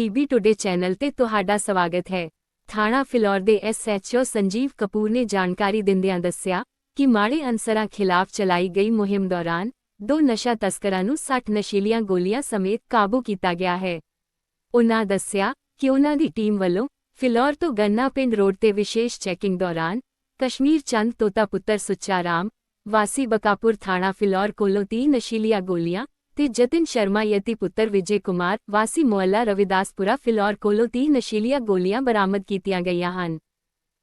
PB today channel ਤੇ ਤੁਹਾਡਾ ਸਵਾਗਤ ਹੈ। ਥਾਣਾ ਫਿਲੌਰ ਦੇ ਐਸਐਚਓ ਸੰਜੀਵ ਕਪੂਰ ਨੇ ਜਾਣਕਾਰੀ ਦਿੰਦਿਆਂ ਦੱਸਿਆ ਕਿ ਮਾੜੇ ਅਨਸਰਾਂ ਖਿਲਾਫ ਚਲਾਈ ਗਈ ਮੁਹਿੰਮ ਦੌਰਾਨ ਦੋ ਨਸ਼ਾ ਤਸਕਰਾਂ ਨੂੰ 60 ਨਸ਼ੀਲੀਆਂ ਗੋਲੀਆਂ ਸਮੇਤ ਕਾਬੂ ਕੀਤਾ ਗਿਆ ਹੈ। ਉਨ੍ਹਾਂ ਦੱਸਿਆ ਕਿ ਉਨ੍ਹਾਂ ਦੀ ਟੀਮ ਵੱਲੋਂ ਫਿਲੌਰ ਤੋਂ ਗੰਨਾ ਪਿੰਡ ਰੋਡ ਤੇ ਵਿਸ਼ੇਸ਼ ਚੈਕਿੰਗ ਦੌਰਾਨ ਕਸ਼ਮੀਰ ਚੰਦ ਤੋਤਾ ਪੁੱਤਰ ਸੁੱਚਾ ਰਾਮ ਵਾਸੀ ਬਕਾਪੁਰ ਥਾਣਾ ਫਿਲੌਰ ਕੋਲੋਂ 30 ਨਸ਼ੀਲੀਆਂ ਗੋਲੀਆਂ ਤੇ ਜਤਿਨ ਸ਼ਰਮਾ, ਯਤੀ ਪੁੱਤਰ ਵਿਜੇ ਕੁਮਾਰ, ਵਾਸੀ ਮੁਹੱਲਾ ਰਵਿਦਾਸਪੁਰਾ, ਫਿਲੌਰ ਕੋਲੋਂ 30 ਨਸ਼ੀਲੀਆਂ ਗੋਲੀਆਂ ਬਰਾਮਦ ਕੀਤੀਆਂ ਗਈਆਂ ਹਨ।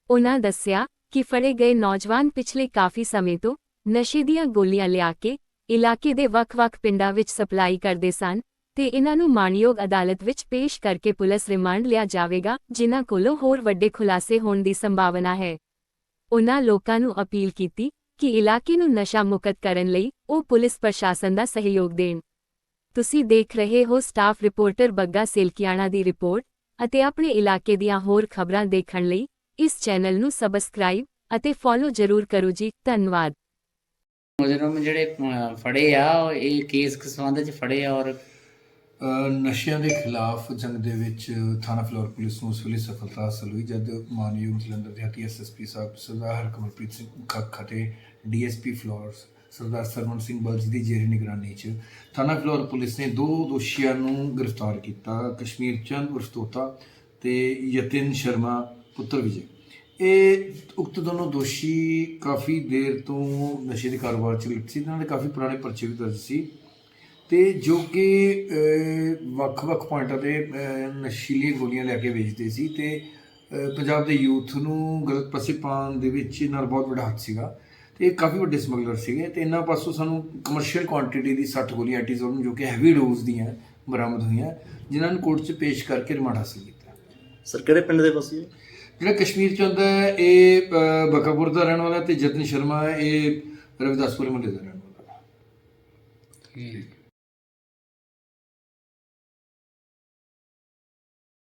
ਉਹਨਾਂ ਦੱਸਿਆ ਕਿ ਫੜੇ ਗਏ ਨੌਜਵਾਨ ਪਿਛਲੇ ਕਾਫੀ ਸਮੇਂ ਤੋਂ ਨਸ਼ੇ ਦੀਆਂ ਗੋਲੀਆਂ ਲਿਆ ਕੇ ਇਲਾਕੇ ਦੇ ਵੱਖ-ਵੱਖ ਪਿੰਡਾਂ ਵਿੱਚ ਸਪਲਾਈ ਕਰਦੇ ਸਨ ਤੇ ਇਹਨਾਂ ਨੂੰ ਮਾਣਯੋਗ ਅਦਾਲਤ ਵਿੱਚ ਪੇਸ਼ ਕਰਕੇ ਪੁਲਿਸ ਰਿਮਾਂਡ ਲਿਆ ਜਾਵੇਗਾ, ਜਿਨ੍ਹਾਂ ਕੋਲੋਂ ਹੋਰ ਵੱਡੇ ਖੁਲਾਸੇ ਹੋਣ ਦੀ ਸੰਭਾਵਨਾ ਹੈ। ਉਹਨਾਂ ਲੋਕਾਂ ਨੂੰ ਅਪੀਲ ਕੀਤੀ ਕਿ ਇਲਾਕੇ ਨੂੰ ਨਸ਼ਾ ਮੁਕਤ ਕਰਨ ਲਈ ਉਹ ਪੁਲਿਸ ਪ੍ਰਸ਼ਾਸਨ ਦਾ ਸਹਿਯੋਗ ਦੇਣ। ਤੁਸੀਂ ਦੇਖ ਰਹੇ ਹੋ ਸਟਾਫ ਰਿਪੋਰਟਰ ਬੱਗਾ ਸੇਲਕੀਆਣਾ ਦੀ ਰਿਪੋਰਟ ਅਤੇ ਆਪਣੇ ਇਲਾਕੇ ਦੀਆਂ ਹੋਰ ਖਬਰਾਂ ਦੇਖਣ ਲਈ ਇਸ ਚੈਨਲ ਨੂੰ ਸਬਸਕ੍ਰਾਈਬ ਅਤੇ ਫੋਲੋ ਜ਼ਰੂਰ ਕਰੋ ਜੀ ਧੰਨਵਾਦ। ਮੁਜਰਮ ਜਿਹੜੇ ਅਹ, ਫੜੇ ਆ ਉਹ ਇਹ ਕੇਸ ਕਿਸ ਸੰਬੰਧ ਚ ਫੜੇ ਆ ਔਰ? ਅ, ਨਸ਼ਿਆਂ ਦੇ ਖਿਲਾਫ ਜੰਗ ਦੇ ਵਿੱਚ ਥਾਣਾ ਫਲੋਰ ਪੁਲਿਸ ਨੂੰ ਉਸ ਵੇਲੇ ਸਫਲਤਾ ਹਾਸਲ ਹੋਈ ਜਦ ਮਾਨਯੋਗ ਜਲੰਧਰ ਦੇ ਐਸਐਸਪੀ ਸਾਹਿਬ ਸਰਦਾਰ ਹਰਕਮਲਪ੍ਰੀਤ ਸਿੰਘ ਖੱਖ ਅਤੇ ਡੀਐਸਪੀ ਫਲੋਰ ਸਰਦਾਰ ਸਰਵਨ ਸਿੰਘ ਬਲਜ ਦੀ ਜੇਰੀ ਨਿਗਰਾਨੀ 'ਚ ਥਾਣਾ ਫਿਲੌਰ ਪੁਲਿਸ ਨੇ ਦੋ ਦੋਸ਼ੀਆਂ ਨੂੰ ਗ੍ਰਿਫਤਾਰ ਕੀਤਾ, ਕਸ਼ਮੀਰ ਚੰਦ ਉਰਫ ਤੋਤਾ ਤੇ ਯਤਿਨ ਸ਼ਰਮਾ, ਪੁੱਤਰ ਵਿਜੇ। ਇਹ ਉਕਤ ਦੋਨੋਂ ਦੋਸ਼ੀ ਕਾਫੀ ਦੇਰ ਤੋਂ ਨਸ਼ੇ ਦੇ ਕਾਰੋਬਾਰ 'ਚ ਲਿਪਤ ਸੀ, ਇਹਨਾਂ ਦੇ ਕਾਫੀ ਪੁਰਾਣੇ ਪਰਚੇ ਵੀ ਦਰਜ ਸੀ ਤੇ ਜੋ ਕਿ ਵੱਖ-ਵੱਖ ਪੁਆਇੰਟਾਂ ਤੇ ਨਸ਼ੀਲੀਆਂ ਗੋਲੀਆਂ ਲੈ ਕੇ ਵੇਚਦੇ ਸੀ ਤੇ ਪੰਜਾਬ ਦੇ ਯੂਥ ਨੂੰ ਗਲਤ ਪਾਸੇ ਪਾਉਣ ਦੇ ਵਿੱਚ ਇਹਨਾਂ ਬਹੁਤ ਵੱਡਾ ਹੱਥ ਸੀਗਾ। ਤੇ ਇਹ ਕਾਫੀ ਵੱਡੇ ਸਮਗਲਰ ਸੀਗੇ ਤੇ ਇਹਨਾਂ ਪਾਸੋਂ ਸਾਨੂੰ ਕਮਰਸ਼ੀਅਲ ਕੁਆਂਟੀਟੀ ਦੀ 60 ਗੋਲੀਆਂ ਐਟੀਜ਼ੋਨ ਜੋ ਕਿ ਹੈਵੀ ਡੋਜ਼ ਦੀਆਂ ਬਰਾਮਦ ਹੋਈਆਂ ਜਿਨ੍ਹਾਂ ਨੂੰ ਕੋਰਟ 'ਚ ਪੇਸ਼ ਕਰਕੇ ਰਿਮਾਂਡ ਹਾਸਲ ਕੀਤਾ। ਸਰ ਕਿਹੜੇ ਪਿੰਡ ਦੇ ਵਸੀ ਜਿਹੜਾ ਕਸ਼ਮੀਰ ਚ ਆਉਂਦਾ ਹੈ ਇਹ ਬਕਾਪੁਰ ਦਾ ਰਹਿਣ ਵਾਲਾ ਤੇ ਜਤਨ ਸ਼ਰਮਾ ਇਹ ਰਵਿਦਾਸਪੁਰ ਮਹੱਲੇ ਦਾ ਰਹਿਣ ਵਾਲਾ ਠੀਕ।